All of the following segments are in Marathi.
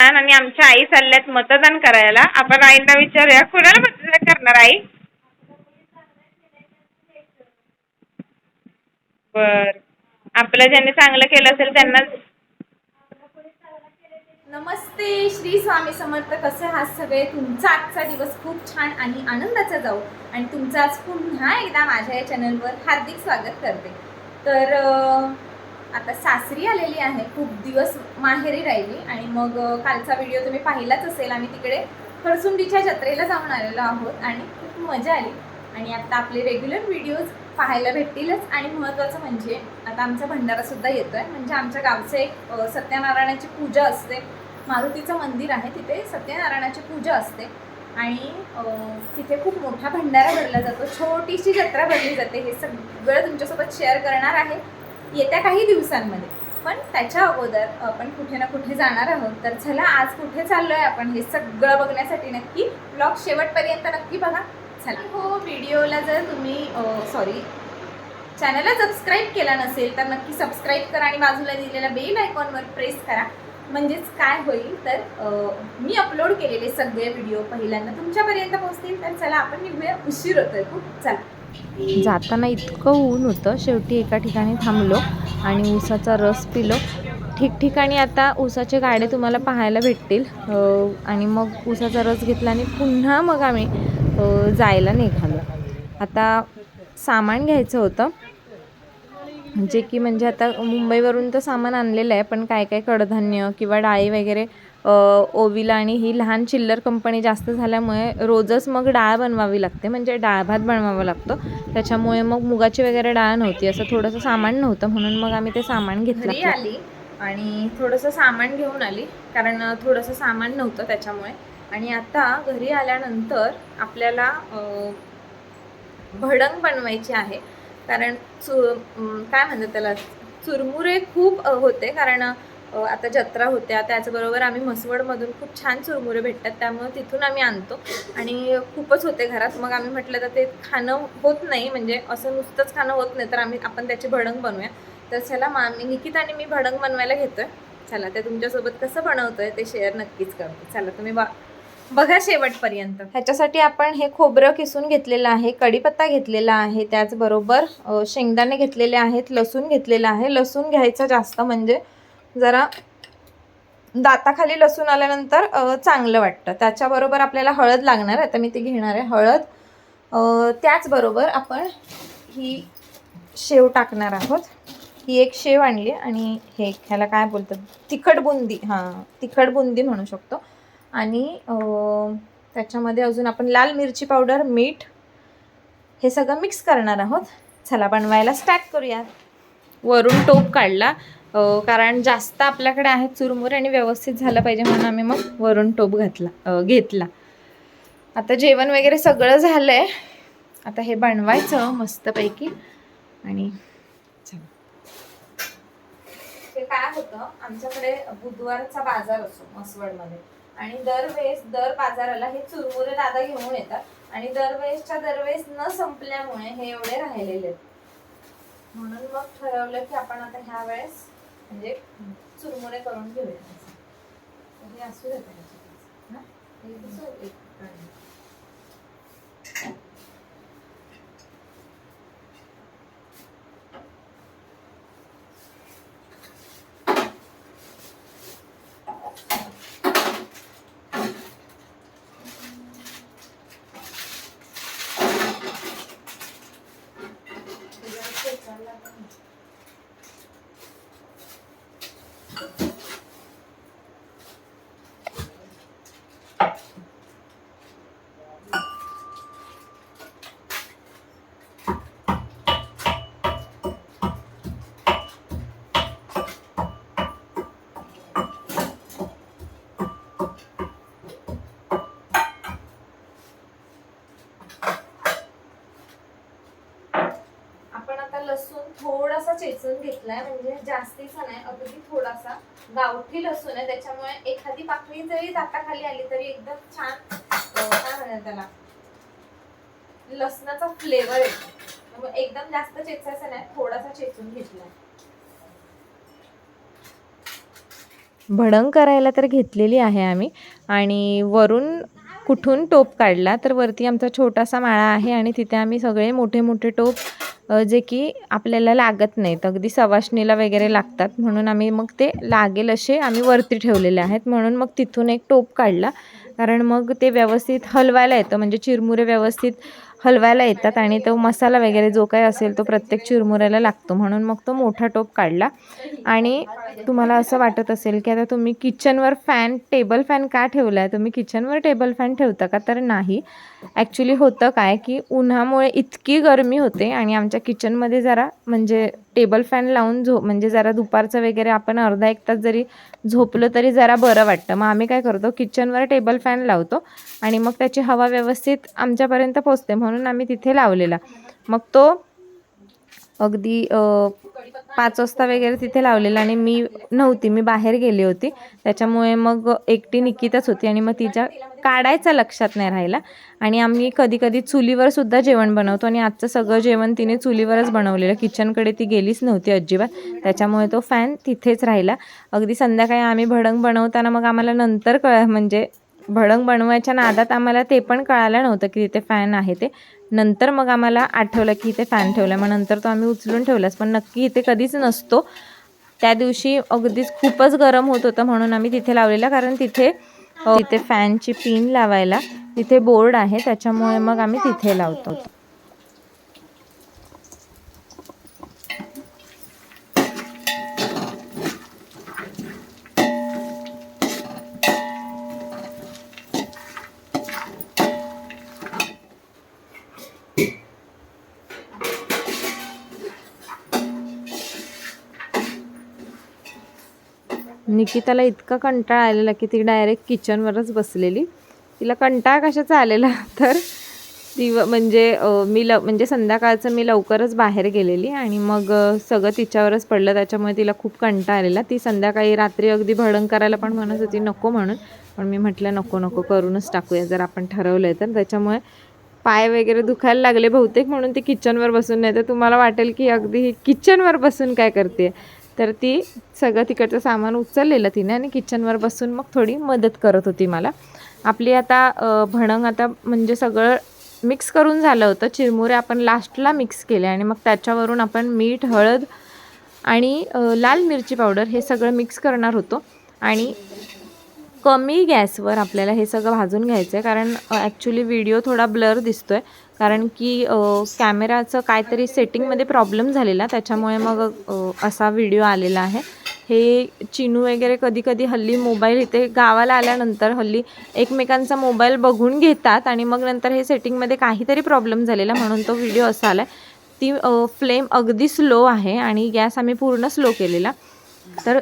छान आणि आमच्या आई चालल्यात मतदान करायला. आपण आईंना विचारूया कुणाला मतदान करणार आई? बर. आपलं ज्यांनी चांगलं केलं असेल त्यांनाच नमस्ते श्री स्वामी समर्थ. कसे आहात सगळे? तुमचा आजचा दिवस खूप छान आणि आनंदाचा जाऊ. आणि तुमचं आज पुन्हा एकदा माझ्या या चॅनलवर हार्दिक स्वागत करते. तर अं, आता सासरी आलेली आहे. खूप दिवस माहेरी राहिली आणि मग कालचा व्हिडिओ तुम्ही पाहिलाच असेल. आम्ही तिकडे खरसुंडीच्या जत्रेला जाऊन आलेलो आहोत आणि खूप मजा आली. आणि आता आपले रेग्युलर व्हिडिओज पाहायला भेटतीलच. आणि महत्त्वाचं म्हणजे आता आमचा भंडारासुद्धा येतो आहे म्हणजे आमच्या गावचं एक सत्यनारायणाची पूजा असते. मारुतीचं मंदिर आहे तिथे सत्यनारायणाची पूजा असते. आणि तिथे खूप मोठा भंडारा भरला जातो. छोटीशी जत्रा भरली जाते. हे सगळं तुमच्यासोबत शेअर करणार आहे. येत्या काही दिवसांमध्ये. पण त्याच्या अगोदर आपण कुठे ना कुठे जाणार आहोत. तर चला आज कुठे चाललोय आपण हे सगळं बघण्यासाठी नक्की ब्लॉग शेवटपर्यंत नक्की बघा. चला. हो व्हिडिओला जर तुम्ही सॉरी चॅनलला सबस्क्राईब केला नसेल तर नक्की सबस्क्राईब करा आणि बाजूला दिलेल्या बेल आयकॉनवर प्रेस करा. म्हणजेच काय होईल तर मी अपलोड केलेले सगळे व्हिडिओ पहिल्यांदा तुमच्यापर्यंत पोहोचतील. तर चला आपण निघूया उशीर होतोय खूप. चला. जाताना इतकं ऊन होतं. शेवटी एका ठिकाणी थांबलो आणि ऊसाचा रस पिलो. ठिकठिकाणी आता ऊसाचे गाडे तुम्हाला पाहायला भेटतील. आणि मग ऊसाचा रस घेतला आणि पुन्हा मग आम्ही जायला निघालो. आता सामान घ्यायचं होतं. जे की म्हणजे आता मुंबईवरून तर सामान आणलेलं आहे पण काय काय कडधान्य किंवा डाळी वगैरे ओविला आणि ही लहान चिल्लर कंपनी जास्त झाल्यामुळे रोजच मग डाळ बनवावी लागते. म्हणजे डाळ भात बनवावा लागतो. त्याच्यामुळे मग मुगाची वगैरे डाळ नव्हती. असं थोडंसं सामान नव्हतं. म्हणून मग आम्ही ते सामान घेतलं. आली आणि थोडंसं सामान घेऊन आली. कारण थोडंसं सामान नव्हतं त्याच्यामुळे. आणि आता घरी आल्यानंतर आपल्याला भडंग बनवायची आहे. कारण चु काय म्हणतात त्याला? चुरमुरे खूप होते. कारण आता जत्रा होत्या त्याचबरोबर आम्ही म्हसवडमधून खूप छान चुरमुरे भेटतात त्यामुळे तिथून आम्ही आणतो. आणि खूपच होते घरात. मग आम्ही म्हटलं तर ते खाणं होत नाही म्हणजे असं नुसतंच खाणं होत नाही तर आम्ही आपण त्याचे भडंग बनवूया. तर चला मा मी निकित आणि मी भडंग बनवायला घेतोय. चला ते तुमच्यासोबत कसं बनवतोय ते शेअर नक्कीच करतो. चला तुम्ही बा बघा शेवटपर्यंत. ह्याच्यासाठी आपण हे खोबरं किसून घेतलेलं आहे कढीपत्ता घेतलेला आहे त्याचबरोबर शेंगदाणे घेतलेले आहेत लसूण घेतलेलं आहे. लसूण घ्यायचं जास्त म्हणजे जरा दाताखाली लसूण आल्यानंतर चांगलं वाटतं. त्याच्याबरोबर आपल्याला हळद लागणार आहे तर मी ती घेणार आहे हळद. त्याचबरोबर आपण ही शेव टाकणार आहोत. ही एक शेव आणली आणि हे ह्याला काय बोलतात? तिखट बुंदी हां तिखट बुंदी म्हणू शकतो. आणि त्याच्यामध्ये अजून आपण लाल मिरची पावडर मीठ हे सगळं मिक्स करणार आहोत. चला बनवायला स्टार्ट करूया वरून टोप काढला. कारण जास्त आपल्याकडे आहे चुरमुरे आणि व्यवस्थित झालं पाहिजे म्हणून आम्ही मग वरून टोप घातला घेतला. आता जेवण वगैरे सगळं झालं आहे आता हे बनवायचं मस्तपैकी. आणि ते काय होतं आमच्याकडे बुधवारचा बाजार असतो मसवडमध्ये आणि दरवेळेस दर बाजाराला हे चुरमुरे दादा घेऊन येतात. आणि दरवेळेसच्या दरवेळेस न संपल्यामुळे हे एवढे राहिलेले आहेत. म्हणून मग ठरवलं की आपण आता ह्या वेळेस म्हणजे चुरमुरे करून घेऊया हे असू देत ना? आपण आता लसूण थोडासा चेचून घेतलाय म्हणजे जास्तीचा नाही अगदी थोडासा. गावठी लसूण आहे त्याच्यामुळे एखादी पाकळी जरी दाताखाली आली तरी एकदम छान काय म्हणतात त्याला? लसणाचा फ्लेवर येतो. एकदम जास्त चेचायचा नाही थोडासा चेचून घेतलाय. भडंग करायला तर घेतलेली आहे आम्ही. आणि वरून कुठून टोप काढला तर वरती आमचा छोटासा माळा आहे आणि तिथे आम्ही सगळे मोठे मोठे टोप जे की आपल्याला लागत नाहीत. अगदी सवाशणीला वगैरे लागतात. म्हणून आम्ही मग ते लागेल असे आम्ही वरती ठेवलेले आहेत. म्हणून मग तिथून एक टोप काढला. कारण मग ते व्यवस्थित हलवायला येतं. म्हणजे चिरमुरे व्यवस्थित हलवायला येतात आणि तो मसाला वगैरे जो काही असेल तो प्रत्येक चिरमुऱ्याला लागतो. म्हणून मग तो मोठा टोप काढला. आणि तुम्हाला असं वाटत असेल की आता तुम्ही किचनवर फॅन टेबल फॅन का ठेवला आहे तुम्ही किचनवर टेबल फॅन ठेवता का? तर नाही. ॲक्च्युली होतं काय की उन्हामुळे इतकी गरमी होते आणि आमच्या किचनमध्ये जरा म्हणजे टेबल फॅन लावून झो म्हणजे जरा दुपारचं वगैरे आपण अर्धा एक तास जरी झोपलो तरी जरा बरं वाटतं. मग आम्ही काय करतो किचनवर टेबल फॅन लावतो आणि मग त्याची हवा व्यवस्थित आमच्यापर्यंत पोचते म्हणून आम्ही तिथे लावलेला. मग तो अगदी पाच वाजता वगैरे तिथे लावलेला आणि मी नव्हती मी बाहेर गेली होती. त्याच्यामुळे मग एकटी निकितच होती आणि मग तिच्या काढायचा लक्षात नाही राहिला. आणि आम्ही कधी कधी चुलीवर सुद्धा जेवण बनवतो आणि आजचं सगळं जेवण तिने चुलीवरच बनवलेलं. किचनकडे ती गेलीच नव्हती अजिबात. त्याच्यामुळे तो फॅन तिथेच राहिला. अगदी संध्याकाळी आम्ही भडंग बनवताना मग आम्हाला नंतर कळ म्हणजे भडंग बनवायच्या नादात आम्हाला ते पण कळालं नव्हतं की तिथे फॅन आहे ते. नंतर मग आम्हाला आठवलं की इथे फॅन ठेवला मग नंतर तो आम्ही उचलून ठेवलाच. पण नक्की इथे कधीच नसतो. त्या दिवशी अगदीच खूपच गरम होत होतं म्हणून आम्ही तिथे लावलेला. कारण तिथे हो, तिथे फॅनची पिन लावायला तिथे बोर्ड आहे. त्याच्यामुळे मग आम्ही तिथे लावतो. निकिताला इतका कंटाळा आलेला की ती डायरेक्ट किचनवरच बसलेली. तिला कंटाळा कशाचा आलेला? तर ती म्हणजे मी ल म्हणजे संध्याकाळचं मी लवकरच बाहेर गेलेली आणि मग सगळं तिच्यावरच पडलं. त्याच्यामुळे तिला खूप कंटाळा आलेला. ती संध्याकाळी रात्री अगदी भडंग करायला पण म्हणत होती नको म्हणून. पण मी म्हटलं नको नको करूनच टाकूया. जर आपण ठरवलं आहे तर. त्याच्यामुळे पाय वगैरे दुखायला लागले बहुतेक म्हणून ती किचनवर बसून. नाही तर तुम्हाला वाटेल की अगदी ही किचनवर बसून काय करते तर ती सगळं तिकडचं सामान उचललेलं तिने आणि किचनवर बसून मग थोडी मदत करत होती मला. आपली आता भणंग आता म्हणजे सगळं मिक्स करून झालं होतं. चिरमुरे आपण लास्टला मिक्स केले आणि मग त्याच्यावरून आपण मीठ हळद आणि लाल मिरची पावडर हे सगळं मिक्स करणार होतो. आणि कमी गॅसवर आपल्याला हे सगळं भाजून घ्यायचं आहे कारण ॲक्च्युली व्हिडिओ थोडा ब्लर दिसतो आहे कारण की कॅमेराचं काहीतरी सेटिंगमध्ये प्रॉब्लेम झालेला त्याच्यामुळे मग असा व्हिडिओ आलेला आहे. हे चिनू वगैरे कधी कधी हल्ली मोबाईल इथे गावाला आल्यानंतर हल्ली एकमेकांचा मोबाईल बघून घेतात आणि मग नंतर हे सेटिंगमध्ये काहीतरी प्रॉब्लेम झालेला म्हणून तो व्हिडिओ असा आला ती फ्लेम अगदी स्लो आहे आणि गॅस आम्ही पूर्ण स्लो केलेला. तर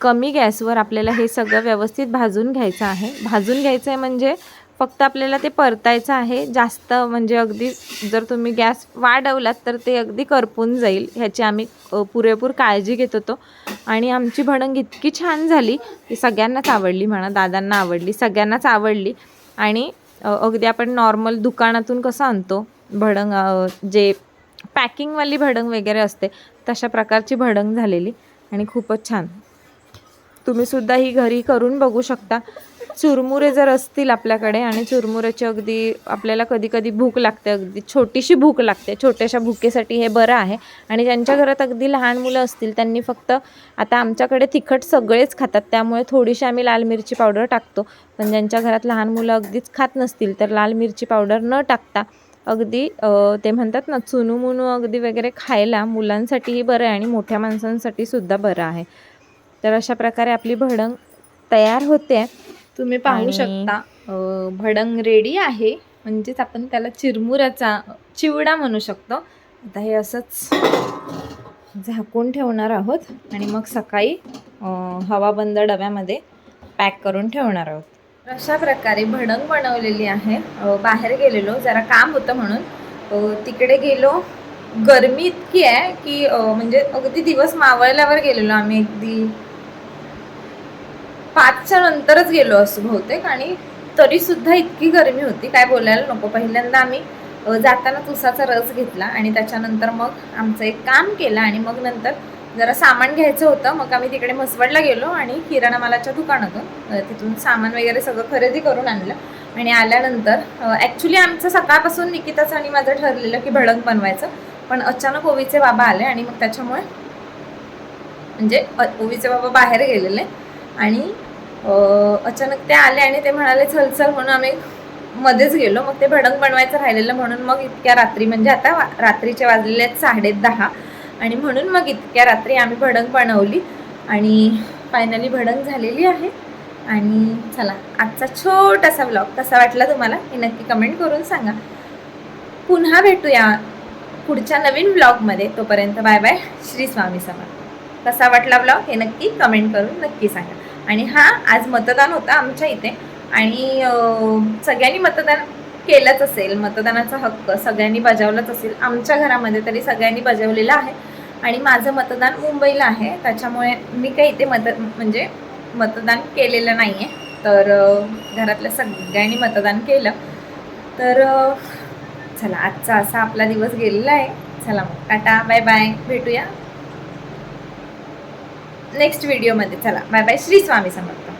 कमी गॅसवर आपल्याला हे सगळं व्यवस्थित भाजून घ्यायचं आहे. भाजून घ्यायचं आहे म्हणजे फक्त आपल्याला ते परतायचं आहे. जास्त म्हणजे अगदी जर तुम्ही गॅस वाढवलात तर ते अगदी करपून जाईल ह्याची आम्ही पुरेपूर काळजी घेत होतो. आणि आमची भडंग इतकी छान झाली की सगळ्यांनाच आवडली म्हणा दादांना आवडली सगळ्यांनाच आवडली. आणि अगदी आपण नॉर्मल दुकानातून कसं आणतो भडंग जे पॅकिंगवाली भडंग वगैरे असते तशा प्रकारची भडंग झालेली. आणि खूपच छान. तुम्ही सुद्धा ही घरी करून बघू शकता. चुरमुरे जर असतील आपल्याकडे आणि चुरमुऱ्याची अगदी आपल्याला कधी कधी भूक लागते अगदी छोटीशी भूक लागते छोट्याशा भुकेसाठी हे बरं आहे. आणि ज्यांच्या घरात अगदी लहान मुलं असतील त्यांनी फक्त आता आमच्याकडे तिखट सगळेच खातात त्यामुळे थोडीशी आम्ही लाल मिरची पावडर टाकतो. पण ज्यांच्या घरात लहान मुलं अगदीच खात नसतील तर लाल मिरची पावडर न टाकता अगदी ते म्हणतात ना चुनू मुनू अगदी वगैरे खायला मुलांसाठीही बरं आहे आणि मोठ्या माणसांसाठी सुद्धा बरं आहे. तर अशा प्रकारे आपली भडंग तयार होते. तुम्ही पाहू शकता भडंग रेडी आहे. म्हणजेच आपण त्याला चिरमुऱ्याचा चिवडा म्हणू शकतो. आता हे असंच झाकून ठेवणार आहोत आणि मग सकाळी हवाबंद डब्यामध्ये पॅक करून ठेवणार आहोत. अशा प्रकारे भडंग बनवलेली आहे. बाहेर गेलेलो जरा काम होतं म्हणून. तिकडे गेलो. गरमी इतकी आहे की म्हणजे अगदी दिवस मावळल्यावर गेलेलो आम्ही. अगदी पाचच्या नंतरच गेलो असतो बहुतेक आणि तरीसुद्धा इतकी गरमी होती. काय बोलायला नको. पहिल्यांदा आम्ही जाताना तुसाचा रस घेतला आणि त्याच्यानंतर मग आमचं एक काम केलं आणि मग नंतर जरा सामान घ्यायचं होतं. मग आम्ही तिकडे म्हसवडला गेलो आणि किराणा मालाच्या दुकानातून तिथून सामान वगैरे सगळं खरेदी करून आणलं. आणि आल्यानंतर ॲक्च्युली आमचं सकाळपासून निकिताचं आणि माझं ठरलेलं की भडंग बनवायचं. पण अचानक ओवीचे बाबा आले आणि मग त्याच्यामुळे म्हणजे ओवीचे बाबा बाहेर गेलेले. आणि अचानक ते आले आणि ते म्हणाले चल चल म्हणून आम्ही मध्येच गेलो. मग ते भडंग बनवायचं राहिलेलं म्हणून मग इतक्या रात्री म्हणजे आता वा- रात्रीचे वाजलेले आहेत साडे दहा आणि म्हणून मग इतक्या रात्री आम्ही भडंग बनवली आणि फायनली भडंग झालेली आहे. आणि चला आजचा छोटासा ब्लॉग कसा वाटला तुम्हाला हे नक्की कमेंट करून सांगा. पुन्हा भेटूया पुढच्या नवीन ब्लॉगमध्ये तोपर्यंत बाय बाय. श्री स्वामी समर्थ. कसा वाटला ब्लॉग हे नक्की कमेंट करून नक्की सांगा. आणि हां आज मतदान होतं आमच्या इथे. आणि सगळ्यांनी मतदान केलंच असेल. मतदानाचा हक्क सगळ्यांनी बजावलाच असेल. आमच्या घरामध्ये तरी सगळ्यांनी बजावलेला आहे. आणि माझं मतदान मुंबईला आहे. त्याच्यामुळे मी काही इथे मत म्हणजे मतदान केलेलं नाही आहे तर घरातल्या सगळ्यांनी मतदान केलं. तर चला आजचा असा आपला दिवस गेलेला आहे. चला मग टाटा बाय बाय भेटूया. नेक्स्ट व्हिडिओमध्ये चला बाय बाय श्री स्वामी समर्थ.